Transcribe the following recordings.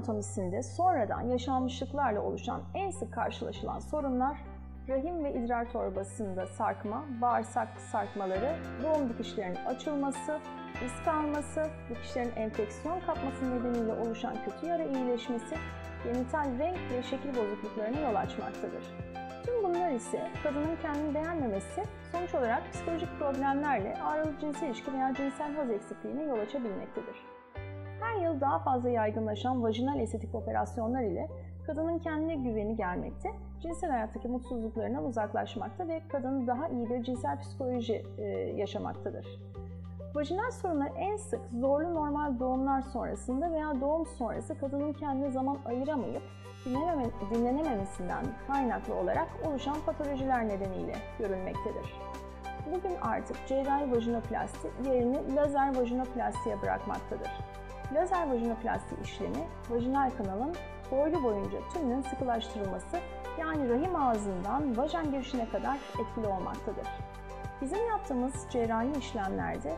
anatomisinde sonradan yaşanmışlıklarla oluşan en sık karşılaşılan sorunlar rahim ve idrar torbasında sarkma, bağırsak sarkmaları, doğum dikişlerinin açılması, iz dikişlerin enfeksiyon kapması nedeniyle oluşan kötü yara iyileşmesi, genital renk ve şekil bozukluklarına yol açmaktadır. Tüm bunlar ise kadının kendini beğenmemesi sonuç olarak psikolojik problemlerle ağrılı cinsel ilişki veya cinsel haz eksikliğine yol açabilmektedir. Her yıl daha fazla yaygınlaşan vajinal estetik operasyonlar ile kadının kendine güveni gelmekte, cinsel hayattaki mutsuzluklarından uzaklaşmakta ve kadın daha iyi bir cinsel psikoloji e, yaşamaktadır. Vajinal sorunlar en sık zorlu normal doğumlar sonrasında veya doğum sonrası kadının kendine zaman ayıramayıp dinleneme, dinlenememesinden kaynaklı olarak oluşan patolojiler nedeniyle görülmektedir. Bugün artık cerrahi vajinoplasti yerini lazer vajinoplastiye bırakmaktadır. Lazer vajinoplasti işlemi, vajinal kanalın boylu boyunca tümünün sıkılaştırılması yani rahim ağzından vajen girişine kadar etkili olmaktadır. Bizim yaptığımız cerrahi işlemlerde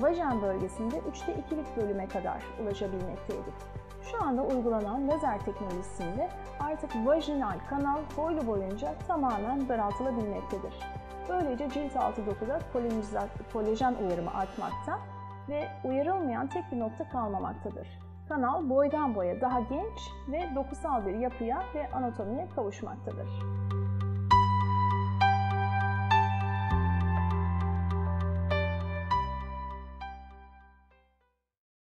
vajen bölgesinde 3'te 2'lik bölüme kadar ulaşabilmekteydik. Şu anda uygulanan lazer teknolojisinde artık vajinal kanal boylu boyunca tamamen daraltılabilmektedir. Böylece cilt altı dokuda kolajen uyarımı artmakta ve uyarılmayan tek bir nokta kalmamaktadır. Kanal boydan boya daha genç ve dokusal bir yapıya ve anatomiye kavuşmaktadır.